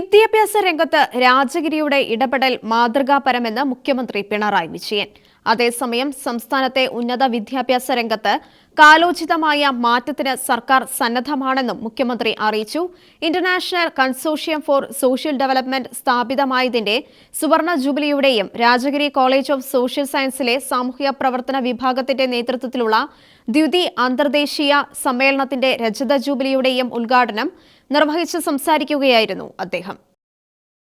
വിദ്യാഭ്യാസ രംഗത്ത് രാജഗിരിയുടെ ഇടപെടൽ മാതൃകാപരമെന്ന് മുഖ്യമന്ത്രി പിണറായി വിജയൻ. അതേസമയം സംസ്ഥാനത്തെ ഉന്നത വിദ്യാഭ്യാസ രംഗത്ത് കാലോചിതമായ മാറ്റത്തിന് സർക്കാർ സന്നദ്ധമാണെന്നും മുഖ്യമന്ത്രി അറിയിച്ചു. International consortium for social development സ്ഥാപിതമായതിന്റെ സുവർണ ജൂബിലിയുടെയും രാജഗിരി കോളേജ് ഓഫ് സോഷ്യൽ സയൻസിലെ സാമൂഹ്യ പ്രവർത്തന വിഭാഗത്തിന്റെ നേതൃത്വത്തിലുള്ള ദ്വിതി അന്തർദേശീയ സമ്മേളനത്തിന്റെ രജത ജൂബിലിയുടെയും ഉദ്ഘാടനം നിർവഹിച്ച് സംസാരിക്കുകയായിരുന്നു അദ്ദേഹം.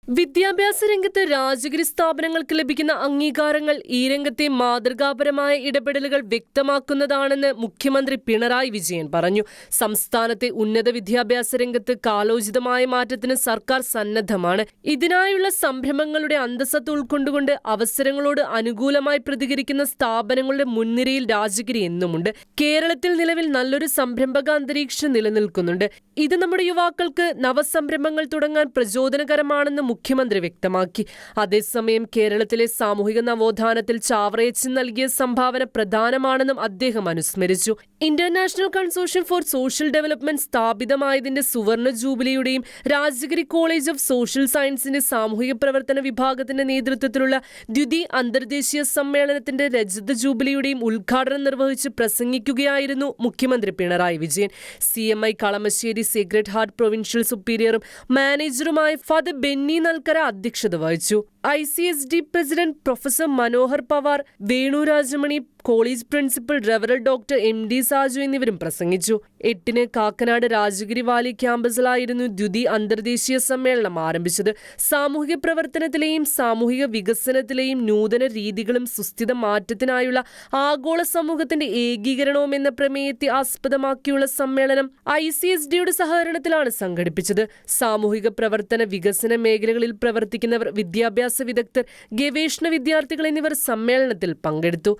വിദ്യാഭ്യാസ രംഗത്ത് രാജഗിരി സ്ഥാപനങ്ങൾക്ക് ലഭിക്കുന്ന അംഗീകാരങ്ങൾ ഈ രംഗത്തെ മാതൃകാപരമായ ഇടപെടലുകൾ വ്യക്തമാക്കുന്നതാണെന്ന് മുഖ്യമന്ത്രി പിണറായി വിജയൻ പറഞ്ഞു. സംസ്ഥാനത്തെ ഉന്നത വിദ്യാഭ്യാസ രംഗത്ത് കാലോചിതമായ മാറ്റത്തിന് സർക്കാർ സന്നദ്ധമാണ്. ഇതിനായുള്ള സംരംഭങ്ങളുടെ അന്തസ്സത്ത് ഉൾക്കൊണ്ടുകൊണ്ട് അവസരങ്ങളോട് അനുകൂലമായി പ്രതികരിക്കുന്ന സ്ഥാപനങ്ങളുടെ മുൻനിരയിൽ രാജഗിരി എന്നുമുണ്ട്. കേരളത്തിൽ നിലവിൽ നല്ലൊരു സംരംഭക അന്തരീക്ഷം നിലനിൽക്കുന്നുണ്ട്. ഇത് നമ്മുടെ യുവാക്കൾക്ക് നവസംരംഭങ്ങൾ തുടങ്ങാൻ പ്രചോദനകരമാണെന്ന് മുഖ്യമന്ത്രി വ്യക്തമാക്കി. അതേസമയം കേരളത്തിലെ സാമൂഹിക നവോത്ഥാനത്തിൽ ചാവറയച്ചൻ നൽകിയ സംഭാവന പ്രധാനമാണെന്നും അദ്ദേഹം അനുസ്മരിച്ചു. International consortium for social development സ്ഥാപിതമായതിന്റെ സുവർണ ജൂബിലിയുടെയും രാജഗിരി കോളേജ് ഓഫ് സോഷ്യൽ സയൻസിന്റെ സാമൂഹിക പ്രവർത്തന വിഭാഗത്തിന്റെ നേതൃത്വത്തിലുള്ള ദ്വിതി അന്തർദേശീയ സമ്മേളനത്തിന്റെ രജത ജൂബിലിയുടെയും ഉദ്ഘാടനം നിർവഹിച്ച് പ്രസംഗിക്കുകയായിരുന്നു മുഖ്യമന്ത്രി Pinarayi Vijayan. C M I Kalamassery sacred heart provincial സുപ്പീരിയറും മാനേജറുമായ ഫാദർ ബെന്നി നൽക്കര അധ്യക്ഷത വഹിച്ചു. I C S D president professor Manohar Pawar Venu Rajamani college principal റവറൽ doctor M D Saju എന്നിവരും പ്രസംഗിച്ചു. എട്ടിന് കാക്കനാട് രാജഗിരി വാലി ക്യാമ്പസിലായിരുന്നു ദ്യുതി അന്തർദേശീയ സമ്മേളനം ആരംഭിച്ചത്. സാമൂഹിക പ്രവർത്തനത്തിലെയും സാമൂഹിക വികസനത്തിലെയും നൂതന രീതികളും സുസ്ഥിത മാറ്റത്തിനായുള്ള ആഗോള സമൂഹത്തിന്റെ ഏകീകരണവും എന്ന പ്രമേയത്തെ ആസ്പദമാക്കിയുള്ള സമ്മേളനം ഐ സി എസ് ഡിയുടെ സഹകരണത്തിലാണ് സംഘടിപ്പിച്ചത്. സാമൂഹിക പ്രവർത്തന വികസന മേഖലകളിൽ പ്രവർത്തിക്കുന്നവർ വിദ്യാഭ്യാസ വിദഗ്ധർ ഗവേഷണ വിദ്യാർത്ഥികൾ എന്നിവർ സമ്മേളനത്തിൽ പങ്കെടുത്തു.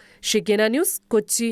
ഷിക്കേന ന്യൂസ് കൊച്ചി.